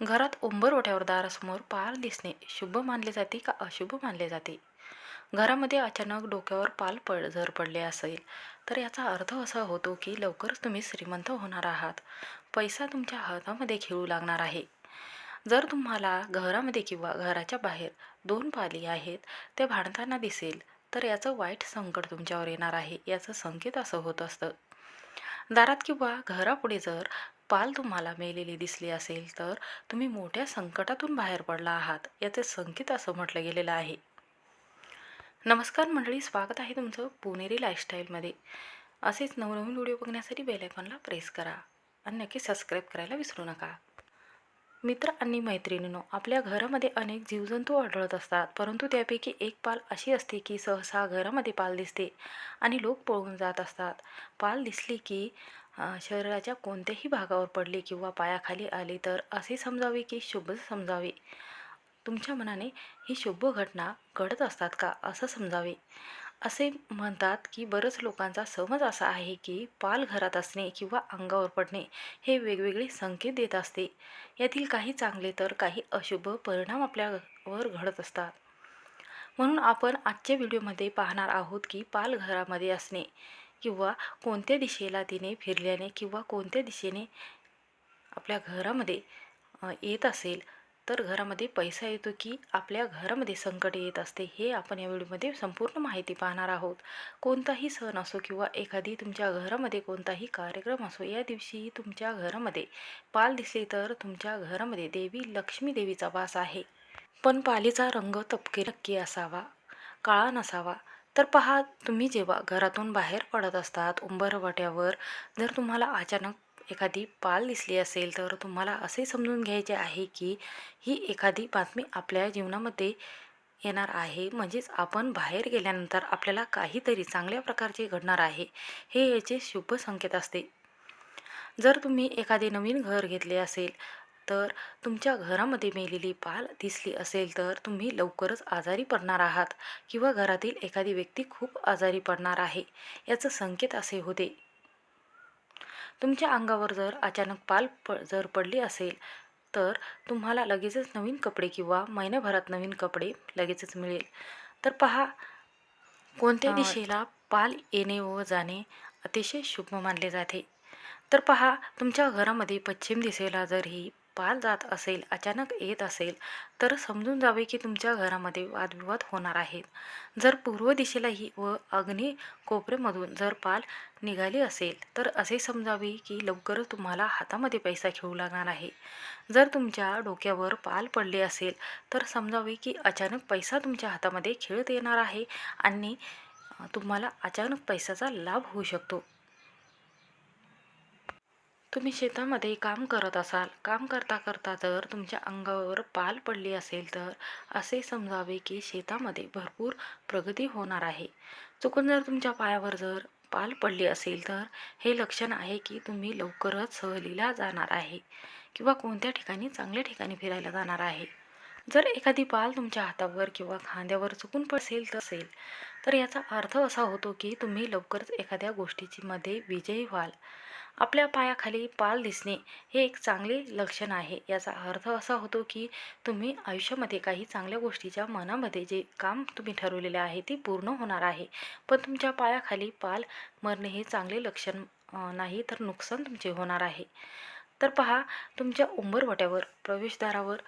घरात उंबरवट्यावर दारासमोर पाल दिसणे शुभ मानले जाते का अशुभ मानले जाते? घरामध्ये अचानक डोक्यावर पाल पड जर पडले असेल तर याचा अर्थ असा होतो की लवकरच तुम्ही श्रीमंत होणार आहात. पैसा तुमच्या हातामध्ये खेळू लागणार आहे. जर तुम्हाला घरामध्ये किंवा घराच्या बाहेर दोन पाली आहेत ते भांडताना दिसेल तर याचं वाईट संकट तुमच्यावर येणार आहे याचं संकेत असं होत असतं. दारात किंवा घरापुढे जर पाल तुम्हाला मेलेली दिसली असेल तर तुम्ही मोठ्या संकटातून बाहेर पडला आहात याचे संकेत असं म्हटलं गेलेलं आहे. नमस्कार मंडळी स्वागत आहे तुमचं पुणेरी लाईफस्टाईलमध्ये असेच नवनवीन व्हिडिओ बघण्यासाठी बेलायकॉनला प्रेस करा आणि नक्की सबस्क्राईब करायला विसरू नका. मित्र आणि मैत्रिणींनो आपल्या घरामध्ये अनेक जीवजंतू आढळत असतात परंतु त्यापैकी एक पाल अशी असते की सहसा घरामध्ये पाल दिसते आणि लोक पळून जात असतात. पाल दिसली की शरीराच्या कोणत्याही भागावर पडली किंवा पायाखाली आली तर असे समजावे की शुभ समजावे? तुमच्या मनाने ही शुभ घटना घडत असतात का? असं समजावे. असे म्हणतात की बरंच लोकांचा समज असा आहे की पाल घरात असणे किंवा अंगावर पडणे हे वेगवेगळे संकेत देत असते. यातील काही चांगले तर काही अशुभ परिणाम आपल्यावर घडत असतात. म्हणून आपण आजच्या व्हिडिओमध्ये पाहणार आहोत की पाल घरामध्ये असणे किंवा कोणत्या दिशेला तिने फिरल्याने किंवा कोणत्या दिशेने आपल्या घरामध्ये येत असेल तर घरामध्ये पैसा येतो की आपल्या घरामध्ये संकट येत असते हे आपण या व्हिडिओमध्ये संपूर्ण माहिती पाहणार आहोत. कोणताही सण असो किंवा एखादी तुमच्या घरामध्ये कोणताही कार्यक्रम असो या दिवशीही तुमच्या घरामध्ये पाल दिसली तर तुमच्या घरामध्ये देवी लक्ष्मी देवीचा वास आहे. पण पालीचा रंग तपके नक्की असावा काळा नसावा तर पहा तुम्ही जेव्हा घरातून बाहेर पडत असतात उंबरवाट्यावर जर तुम्हाला अचानक एखादी पाल दिसली असेल तर तुम्हाला असे समजून घ्यायचे आहे की ही एखादी बातमी आपल्या जीवनामध्ये येणार आहे. म्हणजेच आपण बाहेर गेल्यानंतर आपल्याला काहीतरी चांगल्या प्रकारचे घडणार आहे हे याचे शुभ संकेत असते. जर तुम्ही एखादे नवीन घर घेतले असेल तर तुमच्या घरामध्ये मेलेली पाल दिसली असेल तर तुम्ही लवकरच आजारी पडणार आहात किंवा घरातील एखादी व्यक्ती खूप आजारी पडणार आहे याचं संकेत असे होते. तुमच्या अंगावर जर अचानक पाल प जर पडली असेल तर तुम्हाला लगेचच नवीन कपडे किंवा महिन्याभरात नवीन कपडे लगेचच मिळेल. तर पहा कोणत्या दिशेला पाल येणे व जाणे अतिशय शुभ मानले जाते. तर पहा तुमच्या घरामध्ये पश्चिम दिशेला जर ही पार जात असेल अचानक येत असेल तर समजून जावे की तुमच्या घरामध्ये वादविवाद होणार आहेत. जर पूर्व दिशेलाही व अग्नी कोपऱ्यामधून जर पाल निघाली असेल तर असे समजावे की लवकरच तुम्हाला हातामध्ये पैसा खेळू लागणार आहे. जर तुमच्या डोक्यावर पाल पडले असेल तर समजावे की अचानक पैसा तुमच्या हातामध्ये खेळत येणार आहे आणि तुम्हाला अचानक पैशाचा लाभ होऊ शकतो. तुम्ही शेतामध्ये काम करत असाल काम करता करता जर तुमच्या अंगावर पाल पडली असेल तर असे समजावे की शेतामध्ये भरपूर प्रगती होणार आहे. चुकून जर तुमच्या पायावर जर पाल पडली असेल तर हे लक्षण आहे की तुम्ही लवकरच सहलीला जाणार आहे किंवा कोणत्या ठिकाणी चांगल्या ठिकाणी फिरायला जाणार आहे. जर एखादी पाल तुमच्या हातावर किंवा खांद्यावर चुकून पडसेल तर असेल तर याचा अर्थ असा होतो की तुम्ही लवकरच एखाद्या गोष्टीची मध्ये विजयी व्हाल. आपल्या पायाखाली पाल दिसणे हे एक चांगले लक्षण आहे. याचा अर्थ असा होतो की तुम्ही आयुष्यामध्ये काही चांगल्या गोष्टीच्या मनामध्ये जे काम तुम्ही ठरवलेले आहे ते पूर्ण होणार आहे. पण तुमच्या पायाखाली पाल मरणे हे चांगले लक्षण नाही तर नुकसान तुमचे होणार आहे. तर पहा तुमच्या उंबरवट्यावर प्रवेशद्वारावर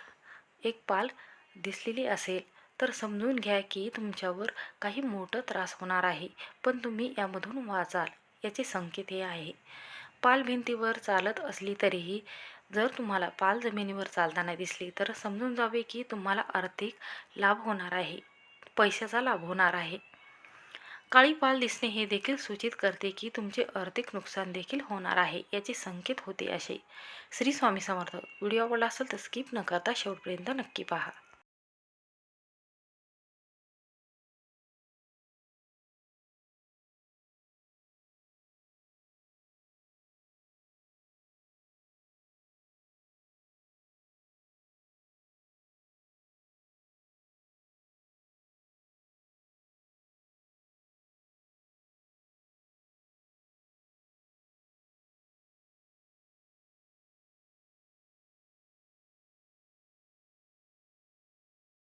एक पाल दिसलेली असेल तर समजून घ्या की तुमच्यावर काही मोठं त्रास होणार आहे. पण तुम्ही यामधून वाचाल याचे संकेत हे आहे. पाल भिंतीवर चालत असली तरीही जर तुम्हाला पाल जमिनीवर चालताना दिसली तर समजून जावे की तुम्हाला आर्थिक लाभ होणार आहे पैशाचा लाभ होणार आहे. काळी पाल दिसणे हे देखील सूचित करते की तुमचे आर्थिक नुकसान देखील होणार आहे याचे संकेत होते असे. श्री स्वामी समर्थ. व्हिडिओ आवडला असेल तर स्किप न करता शेवटपर्यंत नक्की पहा.